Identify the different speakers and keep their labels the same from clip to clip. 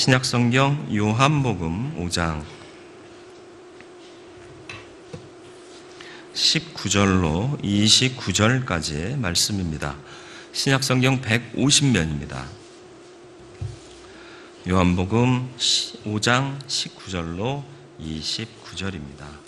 Speaker 1: 신약성경 요한복음 5장 19절로 29절까지의 말씀입니다. 신약성경 150면입니다. 요한복음 5장 19절로 29절입니다.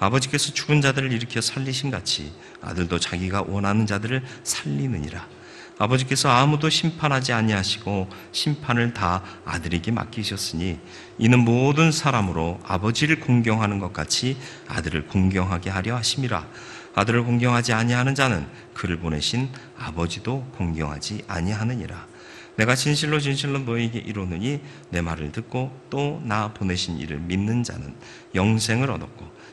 Speaker 1: 아버지께서 죽은 자들을 일으켜 살리신 같이 아들도 자기가 원하는 자들을 살리느니라. 아버지께서 아무도 심판하지 아니하시고 심판을 다 아들에게 맡기셨으니 이는 모든 사람으로 아버지를 공경하는 것 같이 아들을 공경하게 하려 하심이라. 아들을 공경하지 아니하는 자는 그를 보내신 아버지도 공경하지 아니하느니라. 내가 진실로 진실로 너에게 이르노니 내 말을 듣고 또 나 보내신 이를 믿는 자는 영생을 얻었고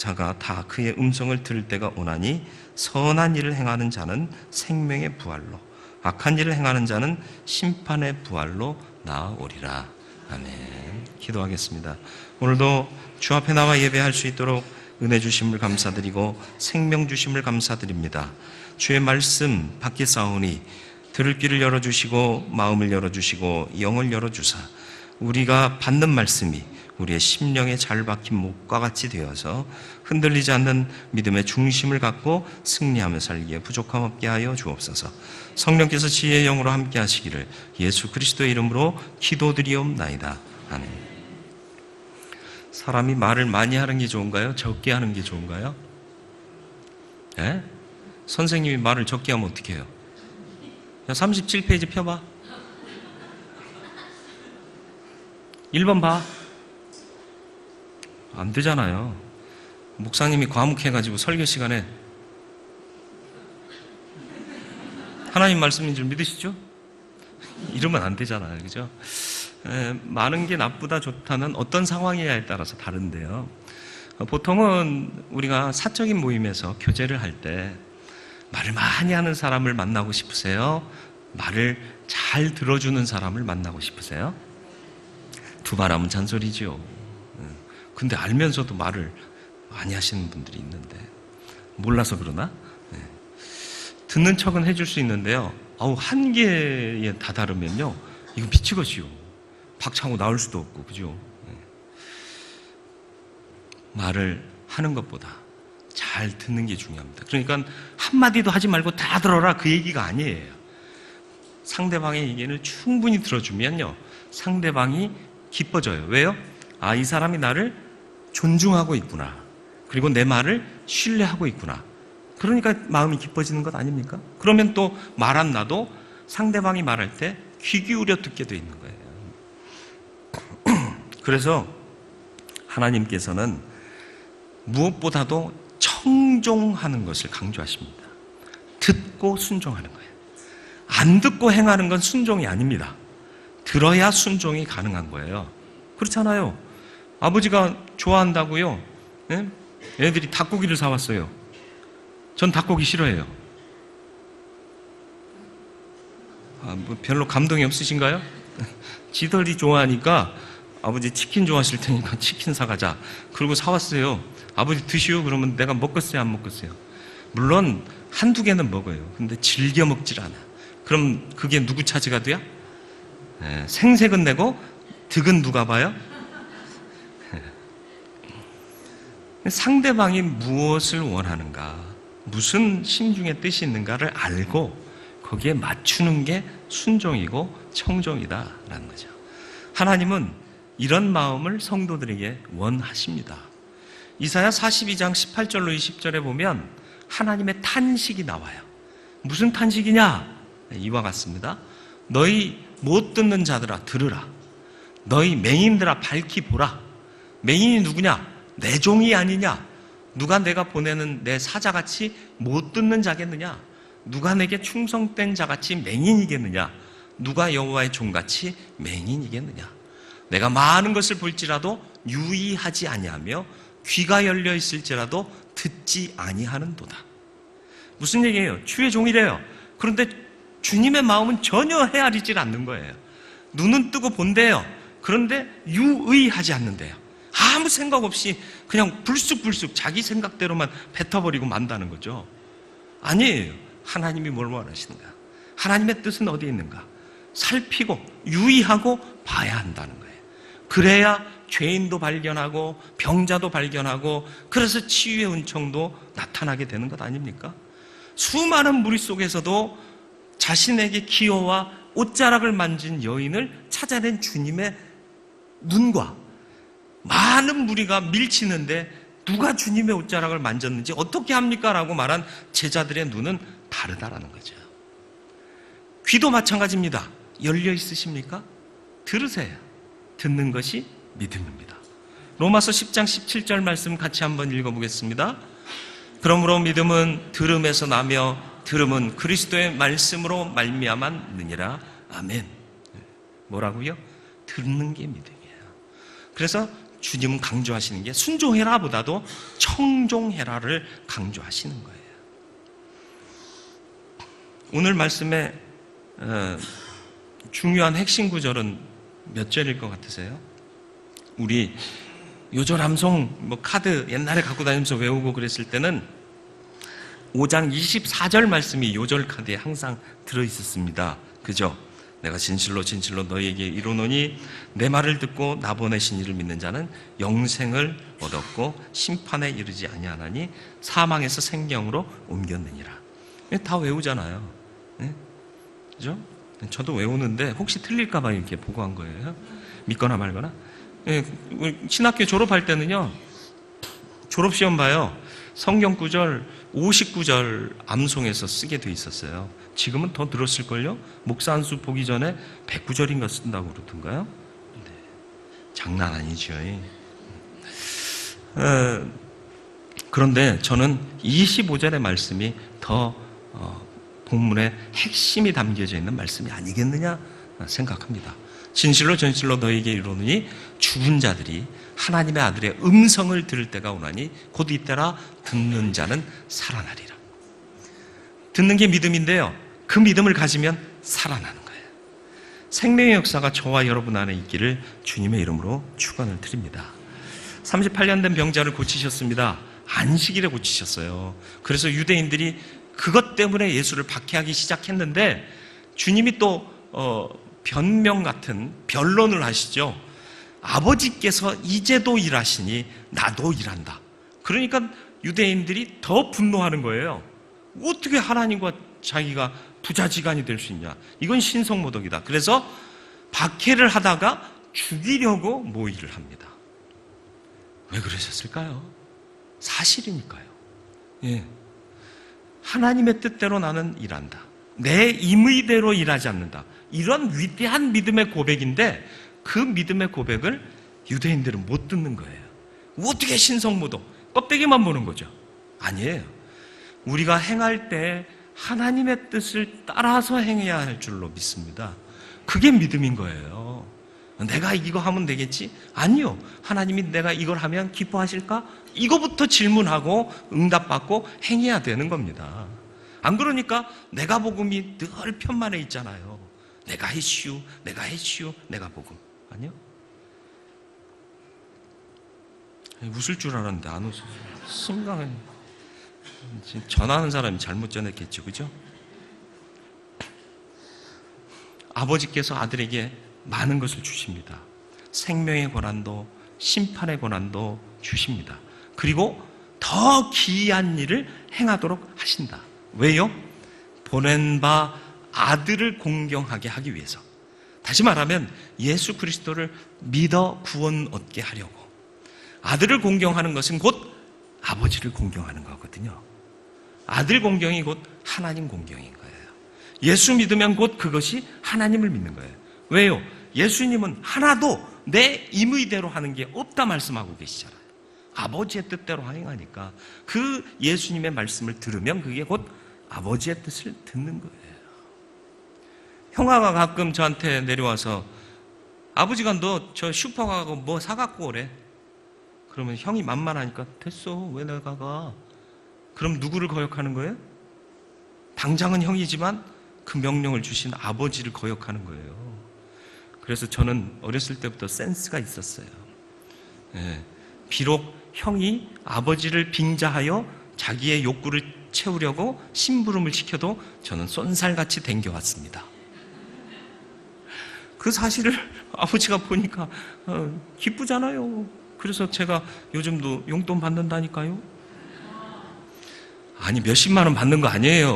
Speaker 1: 자가 다 그의 음성을 들을 때가 오나니 선한 일을 행하는 자는 생명의 부활로 악한 일을 행하는 자는 심판의 부활로 나아오리라. 아멘. 기도하겠습니다. 오늘도 주 앞에 나와 예배할 수 있도록 은혜 주심을 감사드리고 생명 주심을 감사드립니다. 주의 말씀 밖에 싸우니 들을 귀를 열어주시고 마음을 열어주시고 영을 열어주사 우리가 받는 말씀이 우리의 심령에 잘 박힌 목과 같이 되어서 흔들리지 않는 믿음의 중심을 갖고 승리하며 살기에 부족함 없게 하여 주옵소서. 성령께서 지혜의 영으로 함께 하시기를 예수 그리스도의 이름으로 기도드리옵나이다. 아멘. 사람이 말을 많이 하는 게 좋은가요? 적게 하는 게 좋은가요? 예? 선생님이 말을 적게 하면 어떻게 해요? 야, 37페이지 펴봐. 1번 봐. 안 되잖아요. 목사님이 과묵해가지고 설교 시간에 하나님 말씀인 줄 믿으시죠? 이러면 안 되잖아요. 그죠? 에, 많은 게 나쁘다 좋다는 어떤 상황이냐에 따라서 다른데요. 어, 보통은 우리가 사적인 모임에서 교제를 할 때 말을 많이 하는 사람을 만나고 싶으세요? 말을 잘 들어주는 사람을 만나고 싶으세요? 두 말 하면 잔소리죠. 근데 알면서도 말을 많이 하시는 분들이 있는데 몰라서 그러나 네. 듣는 척은 해줄 수 있는데요. 아우 한계에 다다르면요 이건 미치겠지요. 박차고 나올 수도 없고 그죠. 네. 말을 하는 것보다 잘 듣는 게 중요합니다. 그러니까 한마디도 하지 말고 다 들어라 그 얘기가 아니에요. 상대방의 얘기를 충분히 들어주면요. 상대방이 기뻐져요. 왜요? 아, 이 사람이 나를 존중하고 있구나. 그리고 내 말을 신뢰하고 있구나. 그러니까 마음이 기뻐지는 것 아닙니까? 그러면 또말안 나도 상대방이 말할 때 귀 기울여 듣게 돼 있는 거예요. 그래서 하나님께서는 무엇보다도 청종하는 것을 강조하십니다. 듣고 순종하는 거예요. 안 듣고 행하는 건 순종이 아닙니다. 들어야 순종이 가능한 거예요. 그렇잖아요. 아버지가 좋아한다고요. 네? 애들이 닭고기를 사왔어요. 전 닭고기 싫어해요. 아, 뭐 별로 감동이 없으신가요? 지들이 좋아하니까 아버지 치킨 좋아하실 테니까 치킨 사가자. 그리고 사왔어요. 아버지 드시오. 그러면 내가 먹겠어요? 안 먹겠어요? 물론 한두 개는 먹어요. 근데 즐겨 먹질 않아. 그럼 그게 누구 차지가 돼요? 네, 생색은 내고 득은 누가 봐요? 상대방이 무엇을 원하는가, 무슨 심중의 뜻이 있는가를 알고 거기에 맞추는 게 순종이고 청종이다라는 거죠. 하나님은 이런 마음을 성도들에게 원하십니다. 이사야 42장 18절로 20절에 보면 하나님의 탄식이 나와요. 무슨 탄식이냐? 네, 이와 같습니다. 너희 못 듣는 자들아 들으라. 너희 맹인들아 밝히 보라. 맹인이 누구냐? 내 종이 아니냐? 누가 내가 보내는 내 사자같이 못 듣는 자겠느냐? 누가 내게 충성된 자같이 맹인이겠느냐? 누가 여호와의 종같이 맹인이겠느냐? 내가 많은 것을 볼지라도 유의하지 아니하며 귀가 열려 있을지라도 듣지 아니하는도다. 무슨 얘기예요? 주의 종이래요. 그런데 주님의 마음은 전혀 헤아리질 않는 거예요. 눈은 뜨고 본대요. 그런데 유의하지 않는데요. 아무 생각 없이 그냥 불쑥불쑥 자기 생각대로만 뱉어버리고 만다는 거죠. 아니에요. 하나님이 뭘 원하시는가? 하나님의 뜻은 어디에 있는가? 살피고 유의하고 봐야 한다는 거예요. 그래야 죄인도 발견하고 병자도 발견하고 그래서 치유의 은총도 나타나게 되는 것 아닙니까? 수많은 무리 속에서도 자신에게 기어와 옷자락을 만진 여인을 찾아낸 주님의 눈과 많은 무리가 밀치는데 누가 주님의 옷자락을 만졌는지 어떻게 합니까? 라고 말한 제자들의 눈은 다르다라는 거죠. 귀도 마찬가지입니다. 열려 있으십니까? 들으세요. 듣는 것이 믿음입니다. 로마서 10장 17절 말씀 같이 한번 읽어보겠습니다. 그러므로 믿음은 들음에서 나며 들음은 그리스도의 말씀으로 말미암았느니라. 아멘. 뭐라고요? 듣는 게 믿음이에요. 그래서 주님은 강조하시는 게 순종해라 보다도 청종해라를 강조하시는 거예요. 오늘 말씀의 어, 중요한 핵심 구절은 몇 절일 것 같으세요? 우리 요절 암송 뭐 카드 옛날에 갖고 다니면서 외우고 그랬을 때는 5장 24절 말씀이 요절 카드에 항상 들어 있었습니다. 그죠? 내가 진실로 진실로 너희에게 이르노니 내 말을 듣고 나 보내신 이를 믿는 자는 영생을 얻었고 심판에 이르지 아니하나니 사망에서 생명으로 옮겼느니라. 다 외우잖아요. 네? 그죠? 저도 외우는데 혹시 틀릴까봐 이렇게 보고한 거예요. 믿거나 말거나. 예, 우리 신학교 졸업할 때는요, 졸업시험 봐요. 성경 구절 59절 암송에서 쓰게 돼 있었어요. 지금은 더 늘었을걸요? 목사 한 수 보기 전에 109절인가 쓴다고 그러던가요? 네. 장난 아니죠. 어, 그런데 저는 25절의 말씀이 더 어, 본문의 핵심이 담겨져 있는 말씀이 아니겠느냐 생각합니다. 진실로 전실로 너에게 이르노니 죽은 자들이 하나님의 아들의 음성을 들을 때가 오나니 곧 이때라 듣는 자는 살아나리라. 듣는 게 믿음인데요. 그 믿음을 가지면 살아나는 거예요. 생명의 역사가 저와 여러분 안에 있기를 주님의 이름으로 축원을 드립니다. 38년 된 병자를 고치셨습니다. 안식일에 고치셨어요. 그래서 유대인들이 그것 때문에 예수를 박해하기 시작했는데 주님이 또 어, 변명 같은 변론을 하시죠. 아버지께서 이제도 일하시니 나도 일한다. 그러니까 유대인들이 더 분노하는 거예요. 어떻게 하나님과 자기가 부자지간이 될 수 있냐? 이건 신성모독이다. 그래서 박해를 하다가 죽이려고 모의를 합니다. 왜 그러셨을까요? 사실이니까요. 예. 하나님의 뜻대로 나는 일한다. 내 임의대로 일하지 않는다. 이런 위대한 믿음의 고백인데 그 믿음의 고백을 유대인들은 못 듣는 거예요. 어떻게 신성모독? 껍데기만 보는 거죠. 아니에요. 우리가 행할 때 하나님의 뜻을 따라서 행해야 할 줄로 믿습니다. 그게 믿음인 거예요. 내가 이거 하면 되겠지? 아니요. 하나님이 내가 이걸 하면 기뻐하실까? 이거부터 질문하고 응답받고 행해야 되는 겁니다. 안 그러니까 내가 복음이 늘 편만에 있잖아요. 내가 했슈, 내가 했슈, 내가 복음. 아니요? 웃을 줄 알았는데 안 웃어요. 심각해. 전하는 사람이 잘못 전했겠죠, 그죠? 아버지께서 아들에게 많은 것을 주십니다. 생명의 권한도 심판의 권한도 주십니다. 그리고 더 기이한 일을 행하도록 하신다. 왜요? 보낸 바 아들을 공경하게 하기 위해서. 다시 말하면 예수 그리스도를 믿어 구원 얻게 하려고. 아들을 공경하는 것은 곧 아버지를 공경하는 거거든요. 아들 공경이 곧 하나님 공경인 거예요. 예수 믿으면 곧 그것이 하나님을 믿는 거예요. 왜요? 예수님은 하나도 내 임의대로 하는 게 없다 말씀하고 계시잖아요. 아버지의 뜻대로 행하니까 그 예수님의 말씀을 들으면 그게 곧 아버지의 뜻을 듣는 거예요. 형아가 가끔 저한테 내려와서 아버지가 너 저 슈퍼 가고 뭐 사갖고 오래. 그러면 형이 만만하니까 됐어. 왜 내가 가? 그럼 누구를 거역하는 거예요? 당장은 형이지만 그 명령을 주신 아버지를 거역하는 거예요. 그래서 저는 어렸을 때부터 센스가 있었어요. 예, 비록 형이 아버지를 빙자하여 자기의 욕구를 채우려고 심부름을 시켜도 저는 쏜살같이 댕겨왔습니다. 그 사실을 아버지가 보니까 어, 기쁘잖아요. 그래서 제가 요즘도 용돈 받는다니까요. 아니 몇십만 원 받는 거 아니에요.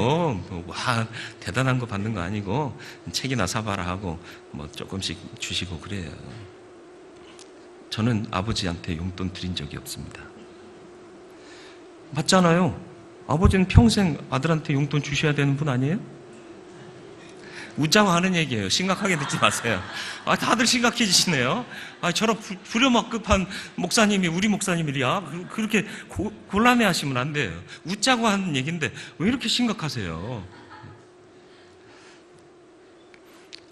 Speaker 1: 뭐, 와 대단한 거 받는 거 아니고 책이나 사봐라 하고 뭐 조금씩 주시고 그래요. 저는 아버지한테 용돈 드린 적이 없습니다. 맞잖아요. 아버지는 평생 아들한테 용돈 주셔야 되는 분 아니에요? 웃자고 하는 얘기예요. 심각하게 듣지 마세요. 아, 다들 심각해지시네요. 아, 저런 부- 불효막급한 목사님이 우리 목사님이야. 그- 그렇게 고- 곤란해 하시면 안 돼요. 웃자고 하는 얘기인데 왜 이렇게 심각하세요?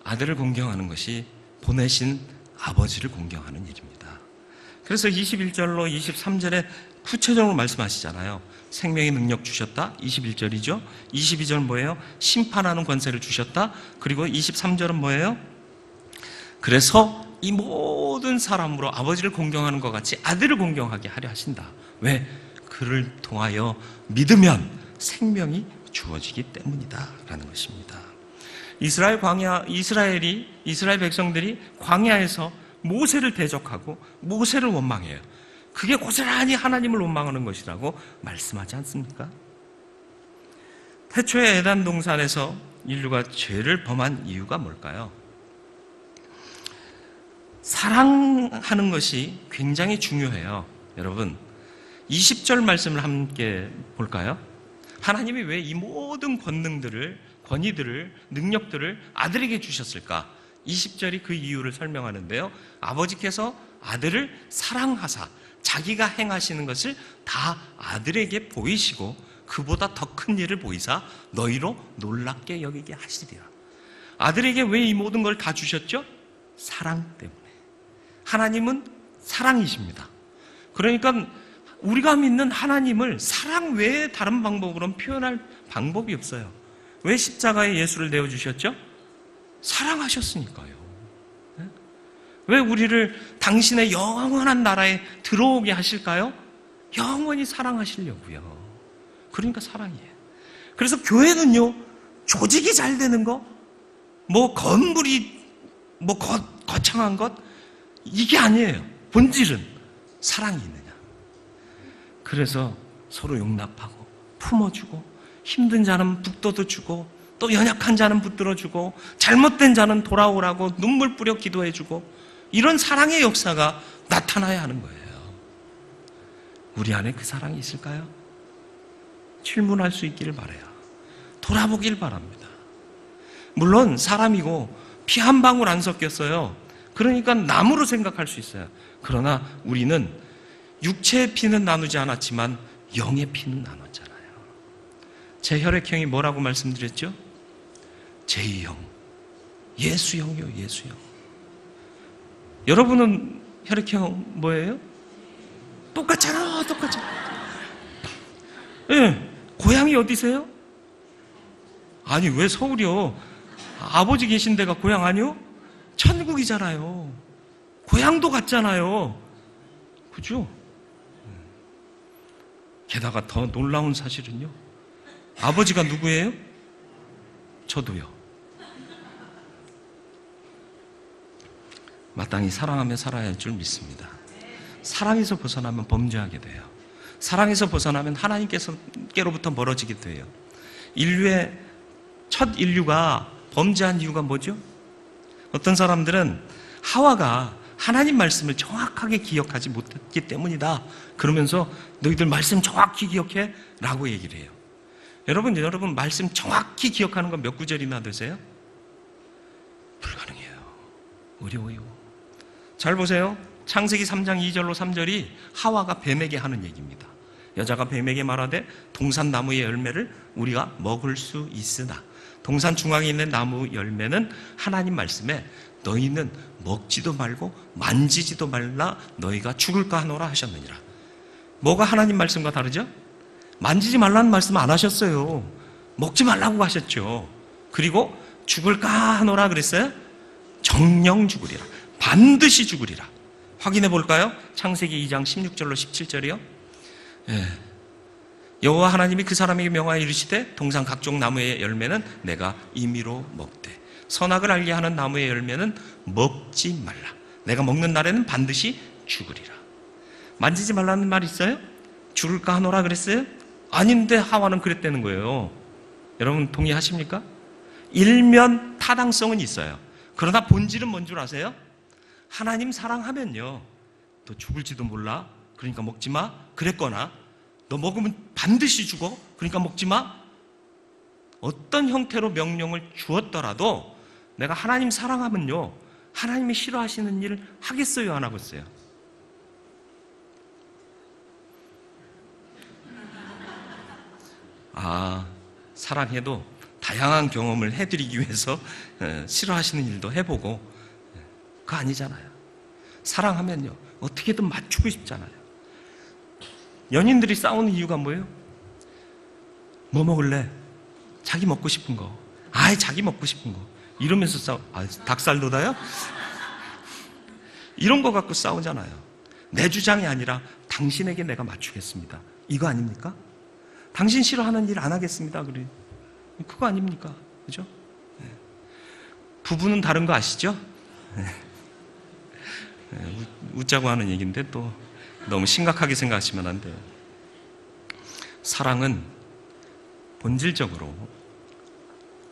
Speaker 1: 아들을 공경하는 것이 보내신 아버지를 공경하는 일입니다. 그래서 21절로 23절에 구체적으로 말씀하시잖아요. 생명의 능력 주셨다. 21절이죠. 22절 뭐예요? 심판하는 권세를 주셨다. 그리고 23절은 뭐예요? 그래서 이 모든 사람으로 아버지를 공경하는 것 같이 아들을 공경하게 하려 하신다. 왜? 그를 통하여 믿으면 생명이 주어지기 때문이다. 라는 것입니다. 이스라엘 광야, 이스라엘이, 이스라엘 백성들이 광야에서 모세를 대적하고 모세를 원망해요. 그게 고스란히 하나님을 원망하는 것이라고 말씀하지 않습니까? 태초에 에단 동산에서 인류가 죄를 범한 이유가 뭘까요? 사랑하는 것이 굉장히 중요해요. 여러분, 20절 말씀을 함께 볼까요? 하나님이 왜 이 모든 권능들을, 권위들을, 능력들을 아들에게 주셨을까? 20절이 그 이유를 설명하는데요. 아버지께서 아들을 사랑하사 자기가 행하시는 것을 다 아들에게 보이시고 그보다 더 큰 일을 보이사 너희로 놀랍게 여기게 하시리라. 아들에게 왜 이 모든 걸 다 주셨죠? 사랑 때문에. 하나님은 사랑이십니다. 그러니까 우리가 믿는 하나님을 사랑 외에 다른 방법으로는 표현할 방법이 없어요. 왜 십자가에 예수를 내어주셨죠? 사랑하셨으니까요. 네? 왜 우리를 당신의 영원한 나라에 들어오게 하실까요? 영원히 사랑하시려고요. 그러니까 사랑이에요. 그래서 교회는요, 조직이 잘 되는 거, 뭐 건물이 뭐 거, 거창한 것, 이게 아니에요. 본질은 사랑이 있느냐. 그래서 서로 용납하고 품어주고 힘든 자는 북돋워 주고 또 연약한 자는 붙들어주고 잘못된 자는 돌아오라고 눈물 뿌려 기도해주고 이런 사랑의 역사가 나타나야 하는 거예요. 우리 안에 그 사랑이 있을까요? 질문할 수 있기를 바래요. 돌아보길 바랍니다. 물론 사람이고 피 한 방울 안 섞였어요. 그러니까 나무로 생각할 수 있어요. 그러나 우리는 육체의 피는 나누지 않았지만 영의 피는 나눴잖아요. 제 혈액형이 뭐라고 말씀드렸죠? 제2형. 예수형이요, 예수형. 여러분은 혈액형 뭐예요? 똑같잖아, 똑같잖아. 예, 네, 고향이 어디세요? 아니, 왜 서울이요? 아버지 계신 데가 고향 아니요? 천국이잖아요. 고향도 같잖아요. 그죠? 게다가 더 놀라운 사실은요. 아버지가 누구예요? 저도요. 마땅히 사랑하며 살아야 할 줄 믿습니다. 사랑에서 벗어나면 범죄하게 돼요. 사랑에서 벗어나면 하나님께서께로부터 멀어지게 돼요. 인류의 첫 인류가 범죄한 이유가 뭐죠? 어떤 사람들은 하와가 하나님 말씀을 정확하게 기억하지 못했기 때문이다. 그러면서 너희들 말씀 정확히 기억해? 라고 얘기를 해요. 여러분, 여러분, 말씀 정확히 기억하는 건 몇 구절이나 되세요? 불가능해요. 어려워요. 잘 보세요. 창세기 3장 2절로 3절이 하와가 뱀에게 하는 얘기입니다. 여자가 뱀에게 말하되 동산 나무의 열매를 우리가 먹을 수 있으나 동산 중앙에 있는 나무 열매는 하나님 말씀에 너희는 먹지도 말고 만지지도 말라 너희가 죽을까 하노라 하셨느니라. 뭐가 하나님 말씀과 다르죠? 만지지 말라는 말씀 안 하셨어요. 먹지 말라고 하셨죠. 그리고 죽을까 하노라 그랬어요? 정령 죽으리라. 반드시 죽으리라. 확인해 볼까요? 창세기 2장 16절로 17절이요. 예. 여호와 하나님이 그 사람에게 명하여 이르시되 동산 각종 나무의 열매는 내가 임의로 먹되 선악을 알게 하는 나무의 열매는 먹지 말라. 내가 먹는 날에는 반드시 죽으리라. 만지지 말라는 말 있어요? 죽을까 하노라 그랬어요? 아닌데 하와는 그랬다는 거예요. 여러분 동의하십니까? 일면 타당성은 있어요. 그러나 본질은 뭔 줄 아세요? 하나님 사랑하면요. 너 죽을지도 몰라. 그러니까 먹지 마. 그랬거나 너 먹으면 반드시 죽어. 그러니까 먹지 마. 어떤 형태로 명령을 주었더라도 내가 하나님 사랑하면요. 하나님이 싫어하시는 일을 하겠어요, 안 하겠어요? 아, 사랑해도 다양한 경험을 해드리기 위해서 에, 싫어하시는 일도 해보고 에, 그거 아니잖아요. 사랑하면요 어떻게든 맞추고 싶잖아요. 연인들이 싸우는 이유가 뭐예요? 뭐 먹을래? 자기 먹고 싶은 거. 아이 자기 먹고 싶은 거. 이러면서 싸우. 아, 닭살도다요? 이런 거 갖고 싸우잖아요. 내 주장이 아니라 당신에게 내가 맞추겠습니다. 이거 아닙니까? 당신 싫어하는 일 안 하겠습니다. 그래. 그거 아닙니까? 그죠? 네. 부부는 다른 거 아시죠? 네. 네, 웃- 웃자고 하는 얘기인데 또 너무 심각하게 생각하시면 안 돼요. 사랑은 본질적으로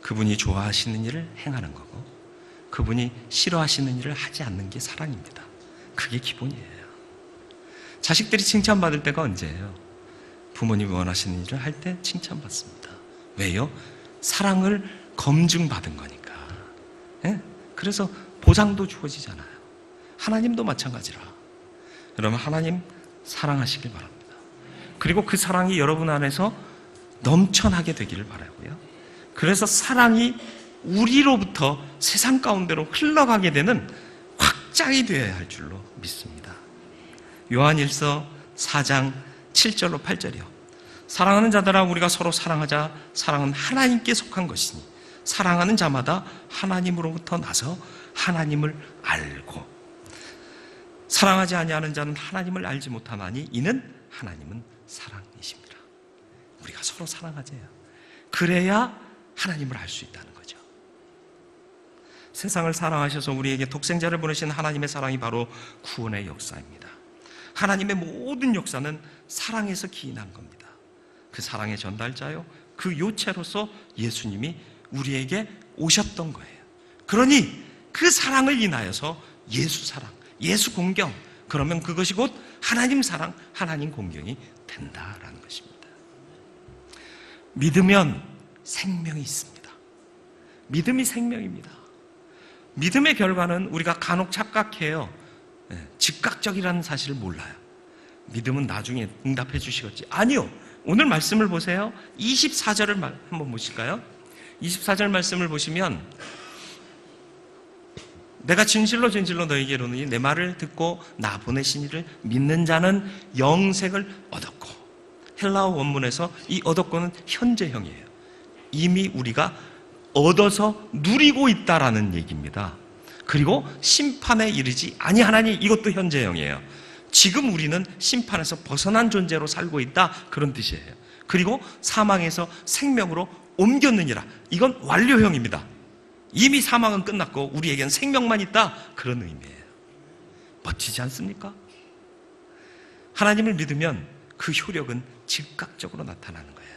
Speaker 1: 그분이 좋아하시는 일을 행하는 거고 그분이 싫어하시는 일을 하지 않는 게 사랑입니다. 그게 기본이에요. 자식들이 칭찬받을 때가 언제예요? 부모님이 원하시는 일을 할 때 칭찬받습니다. 왜요? 사랑을 검증받은 거니까. 예? 그래서 보상도 주어지잖아요. 하나님도 마찬가지라. 여러분, 하나님 사랑하시길 바랍니다. 그리고 그 사랑이 여러분 안에서 넘쳐나게 되기를 바라고요. 그래서 사랑이 우리로부터 세상 가운데로 흘러가게 되는 확장이 되어야 할 줄로 믿습니다. 요한일서 4장 7절로 8절이요. 사랑하는 자들아 우리가 서로 사랑하자. 사랑은 하나님께 속한 것이니 사랑하는 자마다 하나님으로부터 나서 하나님을 알고 사랑하지 아니하는 자는 하나님을 알지 못하나니 이는 하나님은 사랑이십니다. 우리가 서로 사랑하자요. 그래야 하나님을 알 수 있다는 거죠. 세상을 사랑하셔서 우리에게 독생자를 보내신 하나님의 사랑이 바로 구원의 역사입니다. 하나님의 모든 역사는 사랑에서 기인한 겁니다. 그 사랑의 전달자요. 그 요체로서 예수님이 우리에게 오셨던 거예요. 그러니 그 사랑을 인하여서 예수 사랑, 예수 공경, 그러면 그것이 곧 하나님 사랑, 하나님 공경이 된다라는 것입니다. 믿으면 생명이 있습니다. 믿음이 생명입니다. 믿음의 결과는 우리가 간혹 착각해요. 예, 즉각적이라는 사실을 몰라요. 믿음은 나중에 응답해 주시겠지. 아니요. 오늘 말씀을 보세요. 24절을 한번 보실까요? 24절 말씀을 보시면 내가 진실로 진실로 너에게 이르노니 내 말을 듣고 나 보내신 이를 믿는 자는 영생을 얻었고 헬라어 원문에서 이 얻었고는 현재형이에요. 이미 우리가 얻어서 누리고 있다라는 얘기입니다. 그리고 심판에 이르지 아니하나니 이것도 현재형이에요. 지금 우리는 심판에서 벗어난 존재로 살고 있다 그런 뜻이에요. 그리고 사망에서 생명으로 옮겼느니라 이건 완료형입니다. 이미 사망은 끝났고 우리에겐 생명만 있다 그런 의미예요. 멋지지 않습니까? 하나님을 믿으면 그 효력은 즉각적으로 나타나는 거예요.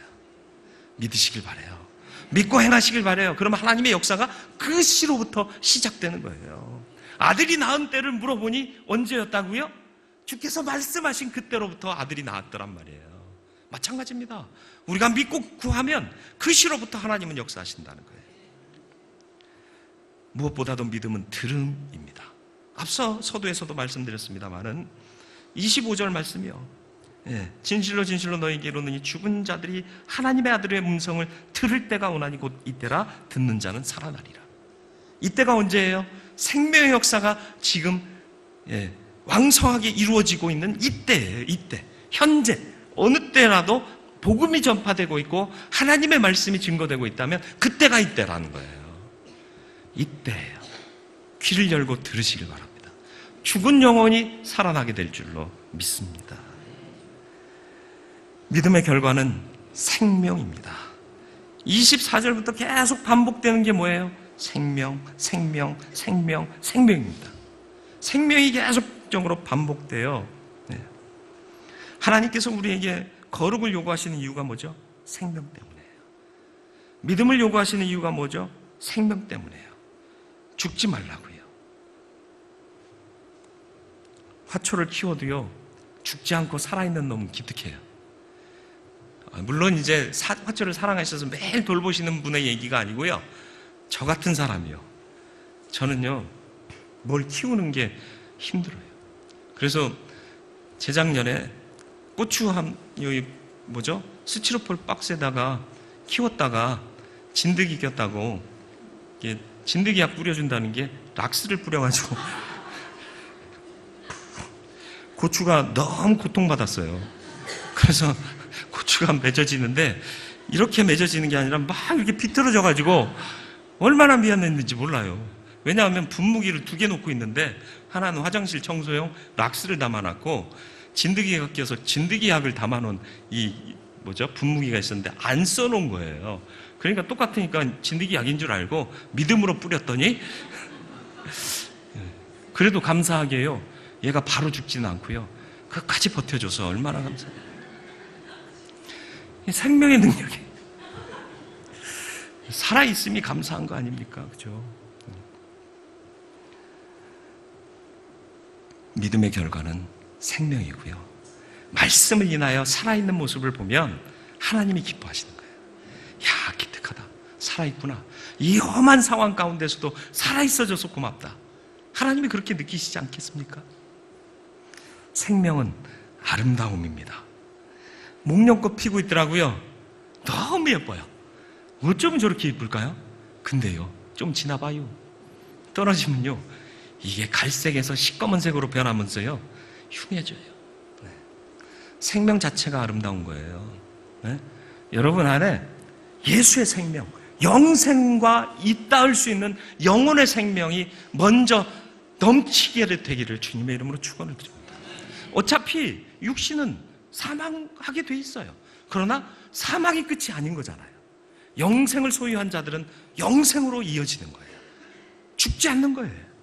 Speaker 1: 믿으시길 바래요. 믿고 행하시길 바래요. 그럼 하나님의 역사가 그 시로부터 시작되는 거예요. 아들이 낳은 때를 물어보니 언제였다고요? 주께서 말씀하신 그때로부터 아들이 낳았더란 말이에요. 마찬가지입니다. 우리가 믿고 구하면 그 시로부터 하나님은 역사하신다는 거예요. 무엇보다도 믿음은 들음입니다. 앞서 서두에서도 말씀드렸습니다만은 25절 말씀이요. 예, 진실로 진실로 너에게 이르노니 죽은 자들이 하나님의 아들의 음성을 들을 때가 오나니 곧 이때라 듣는 자는 살아나리라. 이때가 언제예요? 생명의 역사가 지금 예, 왕성하게 이루어지고 있는 이때예요. 이때. 현재 어느 때라도 복음이 전파되고 있고 하나님의 말씀이 증거되고 있다면 그때가 이때라는 거예요. 이때예요. 귀를 열고 들으시길 바랍니다. 죽은 영혼이 살아나게 될 줄로 믿습니다. 믿음의 결과는 생명입니다. 24절부터 계속 반복되는 게 뭐예요? 생명, 생명, 생명, 생명입니다. 생명이 계속 적으로 반복돼요. 네. 하나님께서 우리에게 거룩을 요구하시는 이유가 뭐죠? 생명 때문이에요. 믿음을 요구하시는 이유가 뭐죠? 생명 때문이에요. 죽지 말라고요. 화초를 키워도요, 죽지 않고 살아있는 놈은 기특해요. 아, 물론 이제 사- 화초를 사랑하셔서 매일 돌보시는 분의 얘기가 아니고요. 저 같은 사람이요. 저는요, 뭘 키우는 게 힘들어요. 그래서 재작년에 고추 한, 여기 뭐죠? 스티로폴 박스에다가 키웠다가 진드기 꼈다고 이게 진드기 약 뿌려준다는 게 락스를 뿌려가지고 고추가 너무 고통받았어요. 그래서 고추가 맺어지는데 이렇게 맺어지는 게 아니라 막 이렇게 비틀어져가지고 얼마나 미안했는지 몰라요. 왜냐하면 분무기를 두 개 놓고 있는데 하나는 화장실 청소용 락스를 담아놨고 진드기가 껴서 진드기 약을 담아놓은 이 뭐죠 분무기가 있었는데 안 써놓은 거예요. 그러니까 똑같으니까 진드기 약인 줄 알고 믿음으로 뿌렸더니 그래도 감사하게요. 얘가 바로 죽지는 않고요. 끝까지 버텨줘서 얼마나 감사해요. 이 생명의 능력이 살아있음이 감사한 거 아닙니까? 그죠? 믿음의 결과는 생명이고요. 말씀을 인하여 살아있는 모습을 보면 하나님이 기뻐하시는 거예요. 야, 기특하다. 살아있구나. 이 험한 상황 가운데서도 살아있어져서 고맙다. 하나님이 그렇게 느끼시지 않겠습니까? 생명은 아름다움입니다. 목련꽃 피고 있더라고요. 너무 예뻐요. 어쩌면 저렇게 예쁠까요? 근데요, 좀 지나봐요. 떨어지면요, 이게 갈색에서 시꺼먼색으로 변하면서요, 흉해져요. 네. 생명 자체가 아름다운 거예요. 네? 여러분 안에 예수의 생명, 영생과 잇닿을 수 있는 영혼의 생명이 먼저 넘치게 되기를 주님의 이름으로 축원을 드립니다. 어차피 육신은 사망하게 돼 있어요. 그러나 사망이 끝이 아닌 거잖아요. 영생을 소유한 자들은 영생으로 이어지는 거예요. 죽지 않는 거예요.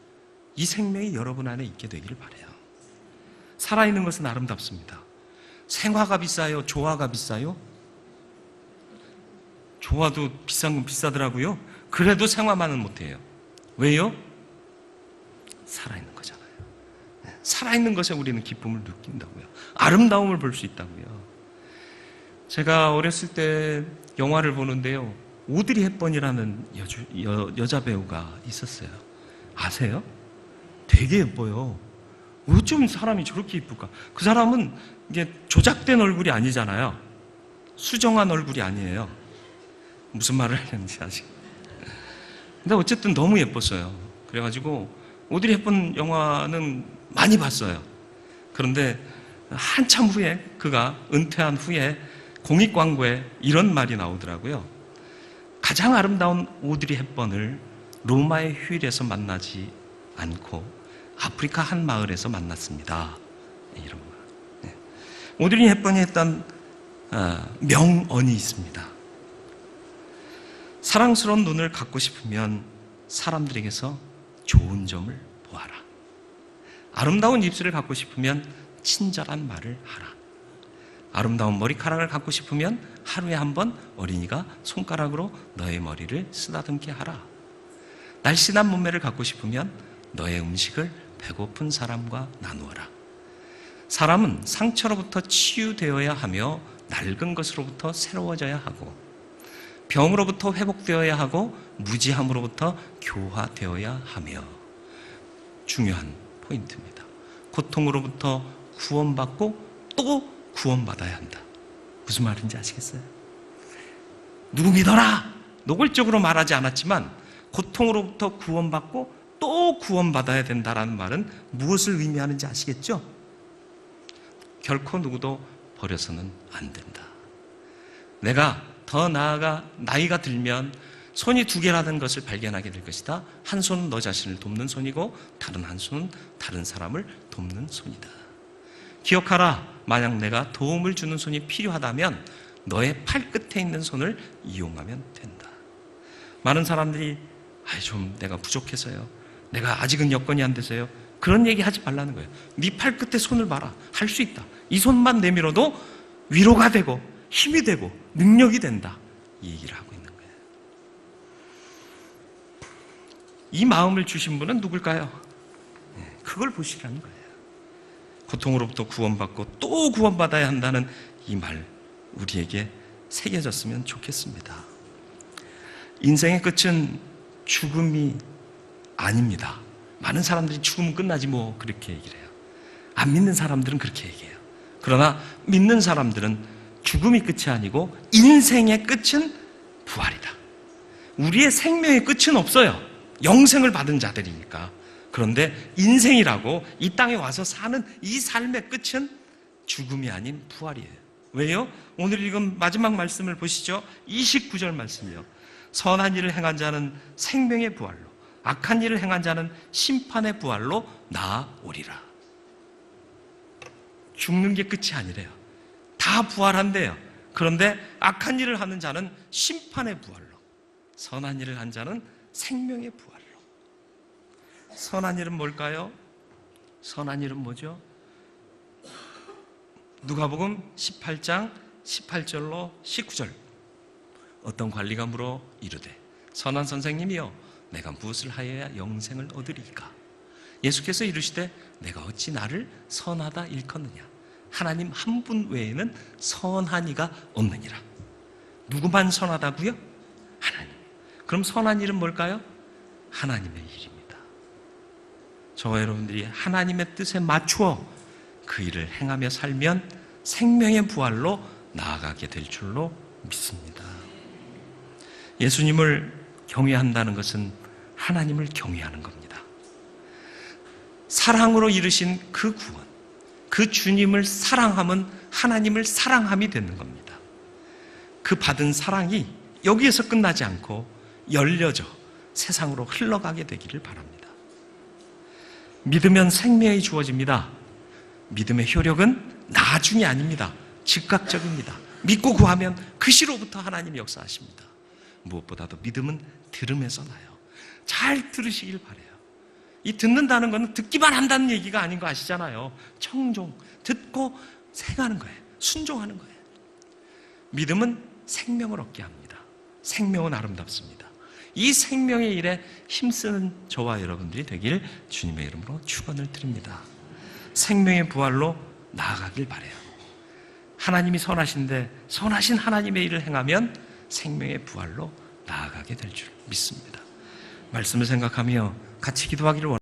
Speaker 1: 이 생명이 여러분 안에 있게 되기를 바래요. 살아있는 것은 아름답습니다. 생화가 비싸요? 조화가 비싸요? 조화도 비싼 건 비싸더라고요. 그래도 생화만은 못해요. 왜요? 살아있는 거잖아요. 네, 살아있는 것에 우리는 기쁨을 느낀다고요. 아름다움을 볼 수 있다고요. 제가 어렸을 때 영화를 보는데요. 오드리 헵번이라는 여자 배우가 있었어요. 아세요? 되게 예뻐요. 어쩜 사람이 저렇게 이쁠까? 그 사람은 이게 조작된 얼굴이 아니잖아요. 수정한 얼굴이 아니에요. 무슨 말을 하는지 아직. 근데 어쨌든 너무 예뻤어요. 그래가지고 오드리 헵번 영화는 많이 봤어요. 그런데 한참 후에 그가 은퇴한 후에 공익 광고에 이런 말이 나오더라고요. 가장 아름다운 오드리 헵번을 로마의 휴일에서 만나지 않고 아프리카 한 마을에서 만났습니다. 이런 말. 네. 오드리 헵번이 했던 아, 명언이 있습니다. 사랑스러운 눈을 갖고 싶으면 사람들에게서 좋은 점을 보아라. 아름다운 입술을 갖고 싶으면 친절한 말을 하라. 아름다운 머리카락을 갖고 싶으면 하루에 한 번 어린이가 손가락으로 너의 머리를 쓰다듬게 하라. 날씬한 몸매를 갖고 싶으면 너의 음식을 배고픈 사람과 나누어라. 사람은 상처로부터 치유되어야 하며 낡은 것으로부터 새로워져야 하고 병으로부터 회복되어야 하고 무지함으로부터 교화되어야 하며 중요한 포인트입니다. 고통으로부터 구원받고 또 구원받아야 한다. 무슨 말인지 아시겠어요? 누구 믿어라! 노골적으로 말하지 않았지만 고통으로부터 구원받고 또 구원받아야 된다라는 말은 무엇을 의미하는지 아시겠죠? 결코 누구도 버려서는 안 된다. 내가 더 나아가 나이가 들면 손이 두 개라는 것을 발견하게 될 것이다. 한 손은 너 자신을 돕는 손이고 다른 한 손은 다른 사람을 돕는 손이다. 기억하라. 만약 내가 도움을 주는 손이 필요하다면 너의 팔 끝에 있는 손을 이용하면 된다. 많은 사람들이 아, 좀 내가 부족해서요. 내가 아직은 여건이 안 돼서요. 그런 얘기 하지 말라는 거예요. 네 팔 끝에 손을 봐라. 할 수 있다. 이 손만 내밀어도 위로가 되고 힘이 되고 능력이 된다. 이 얘기를 하고 있는 거예요. 이 마음을 주신 분은 누굴까요? 네, 그걸 보시라는 거예요. 고통으로부터 구원받고 또 구원받아야 한다는 이 말 우리에게 새겨졌으면 좋겠습니다. 인생의 끝은 죽음이 아닙니다. 많은 사람들이 죽으면 끝나지 뭐 그렇게 얘기를 해요. 안 믿는 사람들은 그렇게 얘기해요. 그러나 믿는 사람들은 죽음이 끝이 아니고 인생의 끝은 부활이다. 우리의 생명의 끝은 없어요. 영생을 받은 자들이니까. 그런데 인생이라고 이 땅에 와서 사는 이 삶의 끝은 죽음이 아닌 부활이에요. 왜요? 오늘 읽은 마지막 말씀을 보시죠. 29절 말씀이요. 선한 일을 행한 자는 생명의 부활로, 악한 일을 행한 자는 심판의 부활로 나아오리라. 죽는 게 끝이 아니래요. 다 부활한대요. 그런데 악한 일을 하는 자는 심판의 부활로, 선한 일을 한 자는 생명의 부활로. 선한 일은 뭘까요? 선한 일은 뭐죠? 누가복음 18장 18절로 19절. 어떤 관리가 물어 이르되 선한 선생님이여 내가 무엇을 하여야 영생을 얻으리까? 예수께서 이르시되 내가 어찌 나를 선하다 일컫느냐? 하나님 한 분 외에는 선한 이가 없느니라. 누구만 선하다고요? 하나님. 그럼 선한 일은 뭘까요? 하나님의 일입니다. 저와 여러분들이 하나님의 뜻에 맞추어 그 일을 행하며 살면 생명의 부활로 나아가게 될 줄로 믿습니다. 예수님을 경외한다는 것은 하나님을 경외하는 겁니다. 사랑으로 이루신 그 구원, 그 주님을 사랑함은 하나님을 사랑함이 되는 겁니다. 그 받은 사랑이 여기에서 끝나지 않고 열려져 세상으로 흘러가게 되기를 바랍니다. 믿으면 생명이 주어집니다. 믿음의 효력은 나중이 아닙니다. 즉각적입니다. 믿고 구하면 그 시로부터 하나님이 역사하십니다. 무엇보다도 믿음은 들음에서 나요. 잘 들으시길 바래요. 이 듣는다는 것은 듣기만 한다는 얘기가 아닌 거 아시잖아요. 청종, 듣고 생하는 거예요. 순종하는 거예요. 믿음은 생명을 얻게 합니다. 생명은 아름답습니다. 이 생명의 일에 힘쓰는 저와 여러분들이 되길 주님의 이름으로 축원을 드립니다. 생명의 부활로 나아가길 바래요. 하나님이 선하신데 선하신 하나님의 일을 행하면 생명의 부활로 나아가게 될 줄 믿습니다. 말씀을 생각하며 같이 기도하기를 원합니다.